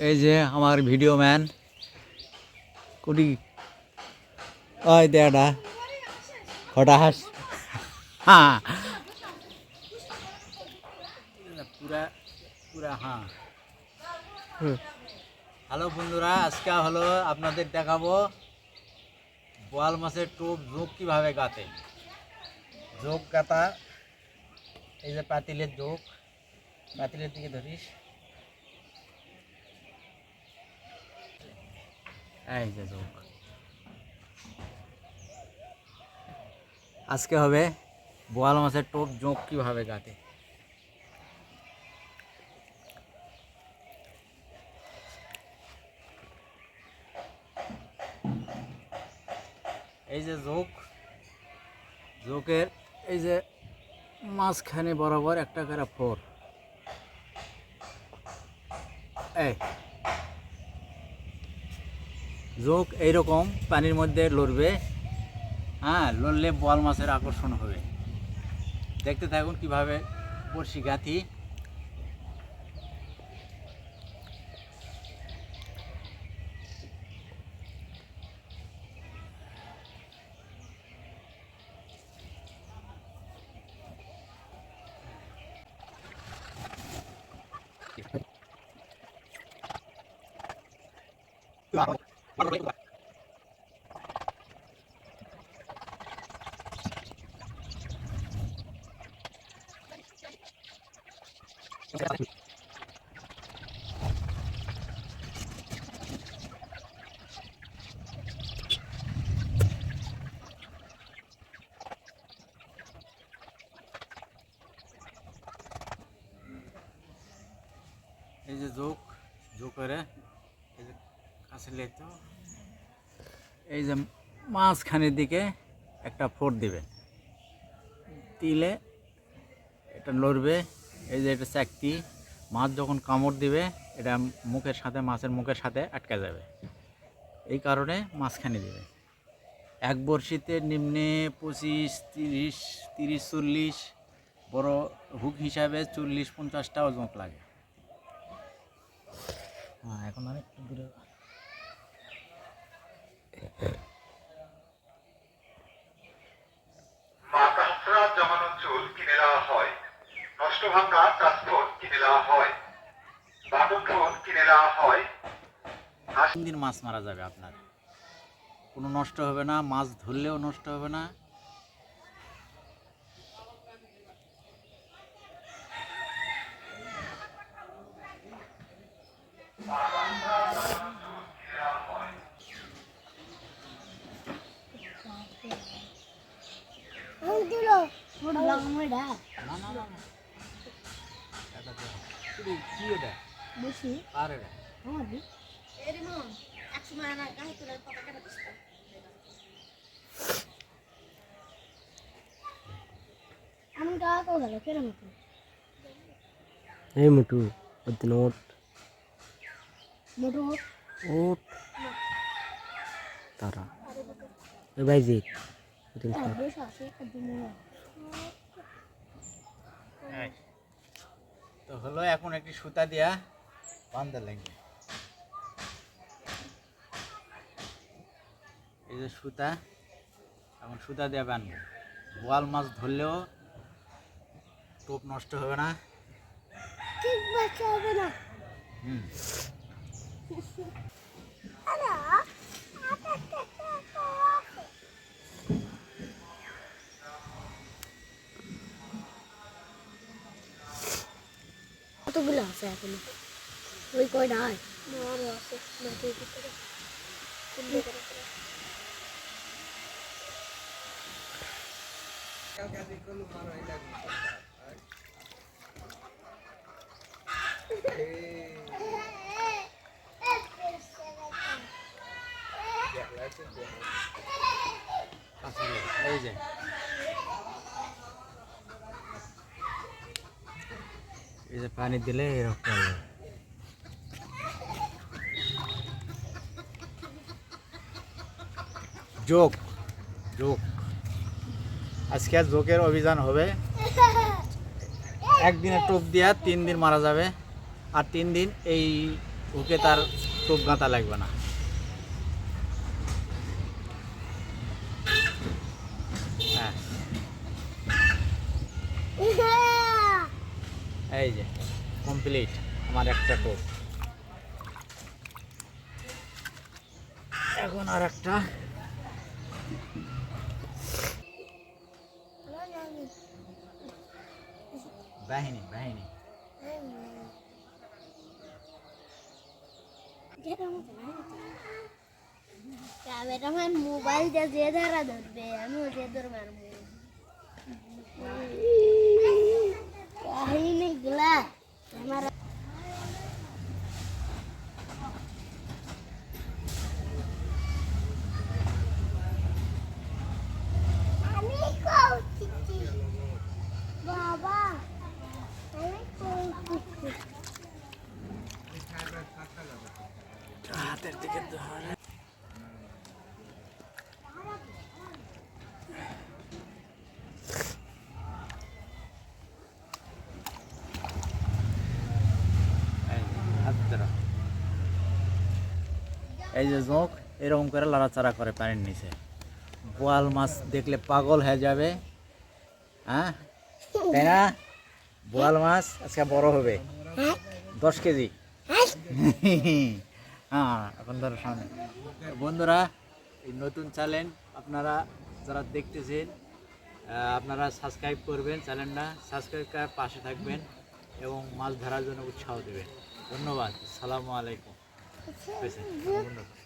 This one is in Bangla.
এই যে আমার ভিডিও ম্যান কুটি ওই দেয়াটা কটা হাস। হ্যাঁ। পুরা পুরা হ্যাঁ হ্যালো বন্ধুরা আজকে হলো আপনাদের দেখাবো বোয়াল মাছের টোপ যোগ কীভাবে গাতে যোগ গাতা এই যে পাতিলের যোগ পাতিলের দিকে ধরিস। এই যে যোগ আজকে হবে বোয়াল মাছের টোপ যোগ কীভাবে গাতে এই যে যোগ যোগের এই যে মাঝখানে বরাবর একটা করে ফোর এই যোগ এইরকম পানির মধ্যে লড়বে। হ্যাঁ লড়লে বল মাছের আকর্ষণ হবে। দেখতে থাকুন কীভাবে বড়শি গাঁথি। এই যে যোগ যোগ করে এই যে কাছে লেতো এই যে মাঝখানের দিকে একটা ফোর দিবে। দিলে এটা লড়বে, এই যে এটা চাকতি, মাছ যখন কামড় দিবে, এটা মুখের সাথে, মাছের মুখের সাথে আটকে যাবে। এই কারণে মাঝখানে দিবে। এক বড়শিতে নিম্নে পঁচিশ, তিরিশ তিরিশ, চল্লিশ, বড় হুক হিসাবে চল্লিশ পঞ্চাশটাও জোঁক লাগে। হ্যাঁ এখন আমি দূরে। কিনে দেওয়া হয় বাটন কিনে দেওয়া হয়। তিন দিন মাছ মারা যাবে আপনার? কোনো নষ্ট হবে না মাছ ধরলেও নষ্ট হবে না। না না না এটা কি কি আমি টাকা তো। গেল কেরম মতো এই মুটু ওদিন ওট মোটো ওট তারা। ভাই খা বেশ আছে। তো হলো এখন একটি সুতা দিয়া বান্ধা লাগবে। এই যে সুতা এখন সুতা দিয়ে বানবো। বোয়াল মাছ ধরলেও টোপ নষ্ট হবে না। হবে না। হুম। কতগুলো আছে এখনও ওই কয়টা হয় আরও আছে মাটির ভিতরে কাছে দিয়ে, এই যে এই যে পানি দিলে এরকম করবে যোগ যোগ আজকে আর যোগের অভিযান হবে একদিনে টোপ দিয়া তিন দিন মারা যাবে আর তিন দিন এই ওকে তার টোপ গাঁথা লাগবে না হ্যাঁ এই যে কমপ্লিট আমার একটা টোপ এখন আর একটা বাহিনী বাহিনী। ক্যামেরাম্যান মোবাইল দিয়ে যে ধরা ধরবে, আমিও যে ধরে মারবো কাহিনী গুলা আমার আমি কৌছিছি বাবা আমি কৌছিছি হাতের দিকে ধরে এই যে, হাত ধরো। এই যে জোঁক এরকম করে লড়াচড়া করে পানির নিচে। বোয়াল মাছ দেখলে পাগল হয়ে যাবে। হ্যাঁ? তাই না? বোয়াল মাছ আজকে বড় হবে। দশ কেজি। হ্যাঁ এখন ধরো সামনে। বন্ধুরা, এই নতুন চ্যানেল আপনারা যারা দেখতেছেন আপনারা সাবস্ক্রাইব করবেন চ্যানেলটা সাবস্ক্রাইব করে পাশে থাকবেন এবং মাছ ধরার জন্য উৎসাহ দেবেন। ধন্যবাদ। সালামু আলাইকুম। পেয়েছেন? বন্ধুরা।